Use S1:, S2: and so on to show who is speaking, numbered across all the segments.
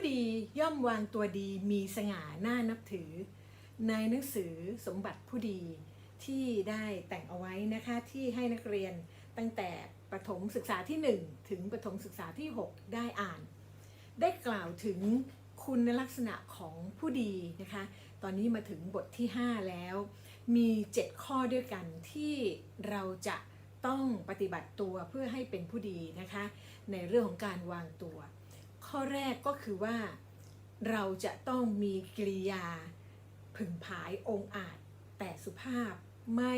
S1: ผู้ดีย่อมวางตัวดีมีสง่าหน้านับถือ ในหนังสือสมบัติผู้ดีที่ได้แต่งเอาไว้นะคะที่ให้นักเรียนตั้งแต่ประถมศึกษาที่ 1 ถึงประถมศึกษาที่ 6 ได้อ่าน ได้กล่าวถึงคุณลักษณะของผู้ดีนะคะ ตอนนี้มาถึงบทที่ 5 แล้ว มี 7 ข้อด้วยกันที่เราจะต้องปฏิบัติตัวเพื่อให้เป็นผู้ดีนะคะ ในเรื่องของการวางตัว ข้อแรกก็คือว่าเราจะต้องมีกิริยาผึ่งผายองอาจ แต่สุภาพไม่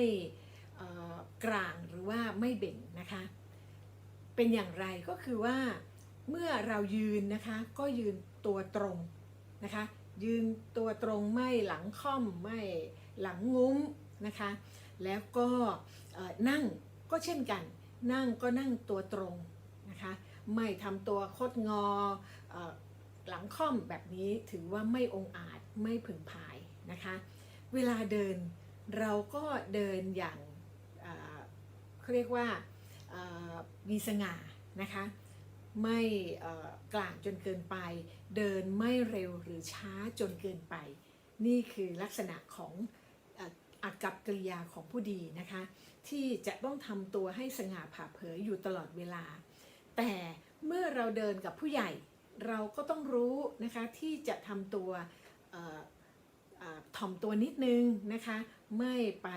S1: กลางหรือว่าไม่เบ่งนะคะ เป็นอย่างไรก็คือว่าเมื่อเรายืนนะคะก็ยืนตัวตรงนะคะ ยืนตัวตรงไม่หลังค่อมไม่หลังงุ้มนะคะ แล้วก็นั่งก็เช่นกัน นั่งก็นั่งตัวตรงนะคะ ไม่ทำตัวคดงออหลังค่อมแบบนี้ถือว่าไม่องอาจไม่ผึ่งผายนะคะ เวลาเดินเราก็เดินอย่างเขาเรียกว่ามีสง่านะคะไม่กลางจนเกินไป เดินไม่เร็วหรือช้าจนเกินไป นี่คือลักษณะของเอ่ออากับกริยาของผู้ดีนะคะ ที่จะต้องทำตัวให้สง่าผ่าเผยอยู่ตลอดเวลา แต่เมื่อเราเดินกับผู้ใหญ่ เราก็ต้องรู้นะคะที่จะทำตัวถ่อมตัวนิดนึงนะคะ ไม่ไป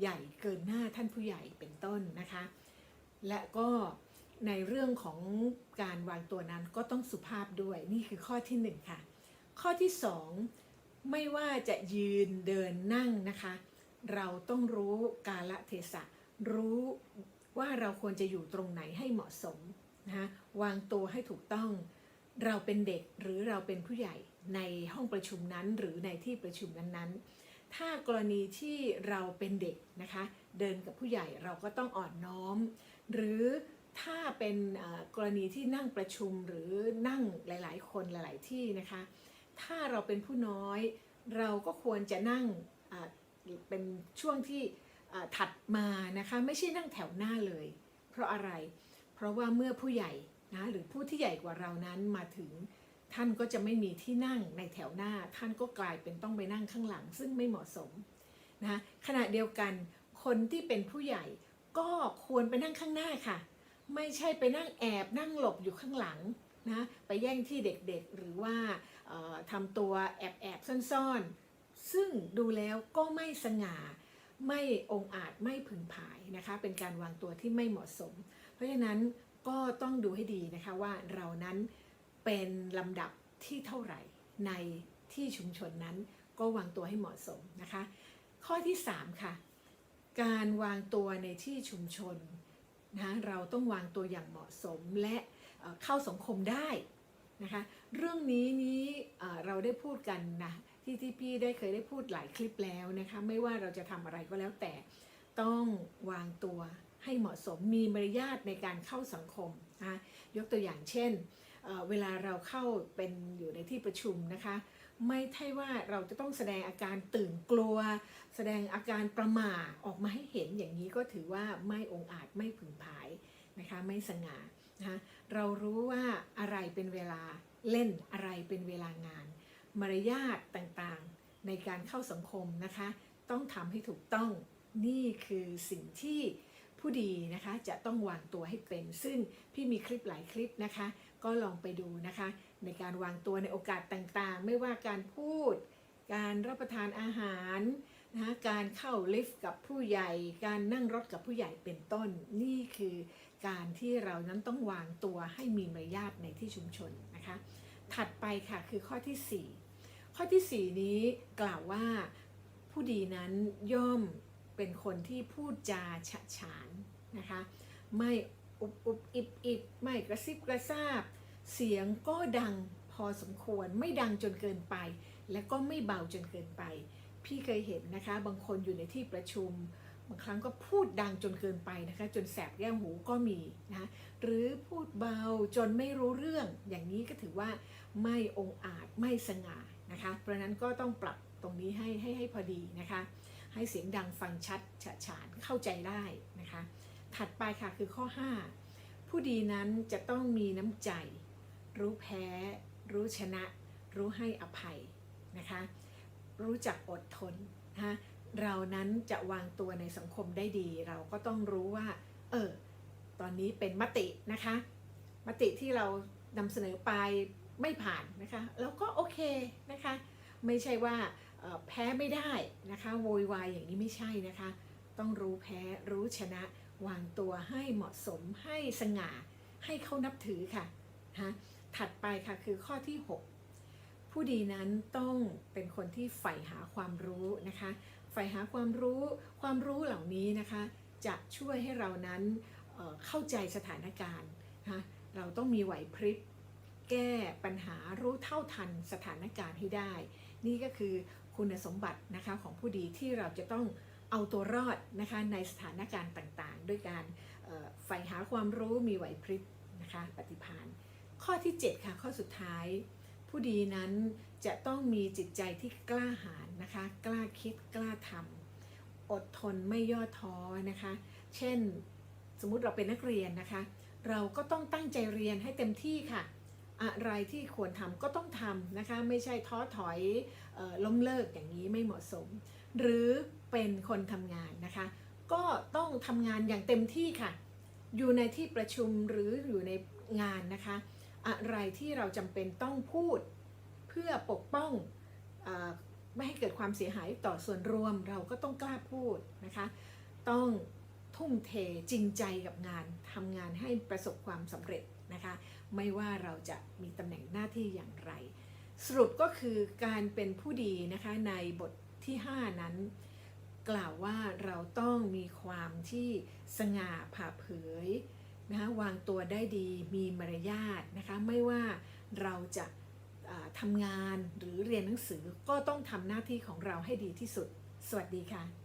S1: ใหญ่เกินหน้าท่านผู้ใหญ่เป็นต้นนะคะ และก็ในเรื่องของการวางตัวนั้นก็ต้องสุภาพด้วยนี่คือข้อที่หนึ่งค่ะ ข้อที่สองไม่ว่าจะยืนเดินนั่งนะคะ เราต้องรู้กาลเทศะ รู้ว่าเราควรจะอยู่ตรงไหนให้เหมาะสม นะคะวางตัวให้ถูกต้อง เราเป็นเด็กหรือเราเป็นผู้ใหญ่ในห้องประชุมนั้นหรือในที่ประชุมนั้นๆ ถ้ากรณีที่เราเป็นเด็กนะคะเดินกับผู้ใหญ่เราก็ต้องอ่อนน้อม หรือถ้าเป็นกรณีที่นั่งประชุมหรือนั่งหลาย ๆ คนหลาย ๆ ที่นะคะ ถ้าเราเป็นผู้น้อย เราก็ควรจะนั่งเป็นช่วงที่ถัดมานะคะ ไม่ใช่นั่งแถวหน้าเลย เพราะอะไร ราะว่าเมื่อผู้ใหญ่นะหรือผู้ที่ใหญ่กว่าเรานั้นมาถึงท่านก็จะไม่มีที่นั่งในแถวหน้า ท่านก็กลายเป็นต้องไปนั่งข้างหลัง ซึ่งไม่เหมาะสมนะขณะเดียวกันคนที่เป็นผู้ใหญ่ก็ควรไปนั่งข้างหน้าค่ะ ไม่ใช่ไปนั่งแอบนั่งหลบอยู่ข้างหลังนะไปแย่งที่เด็กๆ หรือว่าทำตัวแอบแอบซ่อนๆ ซึ่งดูแล้วก็ไม่สง่า ไม่องอาจไม่พึงผายนะคะ เป็นการวางตัวที่ไม่เหมาะสม เพราะฉะนั้นก็ต้องดูให้ดีนะคะว่าเรานั้นเป็นลำดับที่เท่าไหร่ในที่ชุมชนนั้นก็วางตัวให้เหมาะสมนะคะ ข้อที่ 3 ค่ะ การวางตัวในที่ชุมชนนะเราต้องวางตัวอย่างเหมาะสมและเข้าสังคมได้นะคะ เรื่องนี้นี้เราได้พูดกันนะ ที่ที่พี่ได้เคยได้พูดหลายคลิปแล้วนะคะ ไม่ว่าเราจะทำอะไรก็แล้วแต่ต้องวางตัวให้เหมาะสมมีมารยาทในการเข้าสังคมนะคะยกตัวอย่างเช่นเเวลาเราเข้าเป็นอยู่ในที่ประชุมนะคะ ไม่ใช่ว่าเราจะต้องแสดงอาการตื่นกลัว แสดงอาการประหม่าออกมาให้เห็นอย่างนี้ก็ถือว่าไม่องอาจไม่ผึ่งผายนะคะไม่สง่านะคะเรารู้ว่าอะไรเป็นเวลาเล่นอะไรเป็นเวลางาน มารยาทต่างๆ ในการเข้าสังคมนะคะ ต้องทำให้ถูกต้องนี่คือสิ่งที่ผู้ดีนะคะจะต้องวางตัวให้เป็น ซึ่งพี่มีคลิปหลายคลิปนะคะ ก็ลองไปดูนะคะ ในการวางตัวในโอกาสต่างๆ ไม่ว่าการพูด การรับประทานอาหารนะคะการเข้าลิฟต์กับผู้ใหญ่ การนั่งรถกับผู้ใหญ่เป็นต้น นี่คือการที่เรานั้นต้องวางตัวให้มีมารยาทในที่ชุมชนนะคะ ถัดไปค่ะคือข้อที่ 4 ข้อทีสี่ 4 นี้กล่าวว่าผู้ดีนั้นย่อมเป็นคนที่พูดจาฉะฉานนะคะ ไม่อุบอุบอิบอิบไม่กระซิบกระซาบ เสียงก็ดังพอสมควรไม่ดังจนเกินไป และก็ไม่เบาจนเกินไป พี่เคยเห็นนะคะ บางคนอยู่ในที่ประชุม บางครั้งก็พูดดังจนเกินไปนะคะ จนแสบแก้มหูก็มีนะะหรือพูดเบาจนไม่รู้เรื่องอย่างนี้ก็ถือว่าไม่องอาจไม่สง่า นะคะ เพราะนั้นก็ต้องปรับตรงนี้ให้ให้ให้พอดีนะคะ ให้เสียงดังฟังชัดฉะฉานเข้าใจได้นะคะ ถัดไปค่ะคือข้อ 5 ผู้ดีนั้นจะต้องมีน้ำใจ รู้แพ้ รู้ชนะ รู้ให้อภัยนะคะ รู้จักอดทนนะะเรานั้นจะวางตัวในสังคมได้ดี เราก็ต้องรู้ว่า เออ ตอนนี้เป็นมตินะคะ มติที่เรานำเสนอไป ไม่ผ่านนะคะแล้วก็โอเคนะคะไม่ใช่ว่าแพ้ไม่ได้นะคะโวยวายอย่างนี้ไม่ใช่นะคะ ต้องรู้แพ้รู้ชนะ วางตัวให้เหมาะสมให้สง่า ให้เขานับถือค่ะนะถัดไปค่ะคือข้อที่ 6 ผู้ดีนั้นต้องเป็นคนที่ใฝ่หาความรู้นะคะใฝ่หาความรู้ความรู้เหล่านี้นะคะ จะช่วยให้เรานั้นเเข้าใจสถานการณ์นะคะเราต้องมีไหวพริบ แก้ปัญหารู้เท่าทันสถานการณ์ให้ได้ นี่ก็คือคุณสมบัตินะคะของผู้ดีที่เราจะต้องเอาตัวรอดนะคะในสถานการณ์ต่างๆ ด้วยการใฝ่หาความรู้มีไหวพริบนะคะปฏิภาณข้อที่ 7 ค่ะข้อสุดท้าย ผู้ดีนั้นจะต้องมีจิตใจที่กล้าหาญนะคะ กล้าคิดกล้าทำอดทนไม่ย่อท้อนะคะ เช่นสมมุติเราเป็นนักเรียนนะคะ เราก็ต้องตั้งใจเรียนให้เต็มที่ค่ะ อะไรที่ควรทำก็ต้องทำนะคะ ไม่ใช่ท้อถอยออล้มเลิกอย่างนี้ไม่เหมาะสม หรือเป็นคนทำงานนะคะ ก็ต้องทำงานอย่างเต็มที่ค่ะ อยู่ในที่ประชุมหรืออยู่ในงานนะคะ อะไรที่เราจำเป็นต้องพูดเพื่อปกป้องอไม่ให้เกิดความเสียหายต่อส่วนรวมเราก็ต้องกล้าพูดนะคะ ต้องทุ่มเทจริงใจกับงานทำงานให้ประสบความสำเร็จ นะคะ ไม่ว่าเราจะมีตำแหน่งหน้าที่อย่างไร สรุปก็คือการเป็นผู้ดีนะคะในบทที่ 5 นั้น กล่าวว่าเราต้องมีความที่สง่าผ่าเผยนะคะวางตัวได้ดีมีมารยาทนะคะไม่ว่าเราจะาทำงานหรือเรียนหนังสือก็ต้องทำหน้าที่ของเราให้ดีที่สุด สวัสดีค่ะ